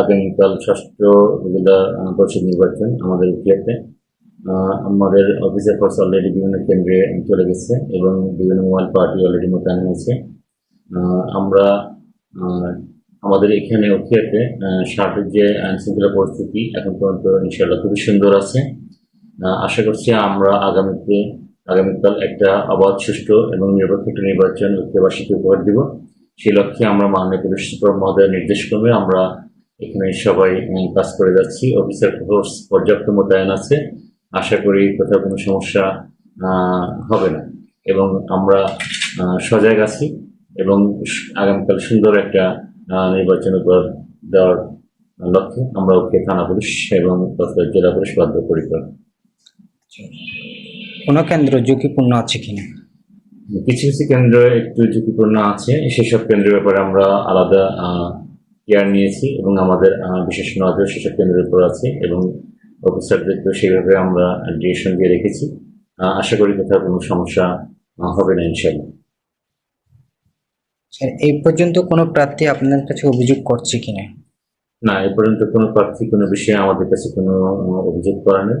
আগামীকাল ষষ্ঠ উপজেলা পরিষদ নির্বাচন আমাদের উকিয়াতে আমাদের অফিসের ফোর্স অলরেডি বিভিন্ন কেন্দ্রে চলে গেছে এবং বিভিন্ন মোবাইল পার্টি অলরেডি মোতায়েন হয়েছে। আমরা আমাদের এখানে উকিয়াতে সার্বিক যে আইন শৃঙ্খলা পরিস্থিতি এখন পর্যন্ত ইনশাল্লাহ খুবই সুন্দর আছে। আশা করছি আমরা আগামীতে, আগামীকাল একটা অবাধ সুষ্ঠু এবং নিরপেক্ষ একটা নির্বাচন উকিয়াবাসীকে উপহার দিব। সেই লক্ষ্যে আমরা মাননীয় পুলিশ সুপার মহোদয়ের নির্দেশক্রমে আমরা এখানে সবাই কাজ করে যাচ্ছি। অফিসার ফোর্স পর্যাপ্ত মোতায়েন আছে। আশা করি কোথাও কোনো সমস্যা হবে না। এবং আমরা সজাগ আছি এবং আগামীকাল সুন্দর একটা নির্বাচন উপহার দেওয়ার লক্ষ্যে আমরা ওকে থানা পুলিশ এবং জেলা পুলিশ বদ্ধপরিকর কোনো কেন্দ্র ঝুঁকিপূর্ণ আছে কিনা কিছু কিছু কেন্দ্র একটু ঝুঁকিপূর্ণ আছে। সেসব কেন্দ্রের ব্যাপারে আমরা আলাদা কেয়ার নিয়েছি এবং আমাদের বিশেষ নজর সেসব কেন্দ্রের উপর আছে এবং অফিসারদেরকে সেইভাবে আমরা ডিরেকশন দিয়ে রেখেছি। আশা করি কোথাও কোনো সমস্যা হবে না ইনশাল্লাহ এই পর্যন্ত কোনো প্রার্থী আপনার কাছে অভিযোগ করছে কিনা? না এ পর্যন্ত কোনো প্রার্থী কোনো বিষয়ে আমাদের কাছে কোনো অভিযোগ করা নেই।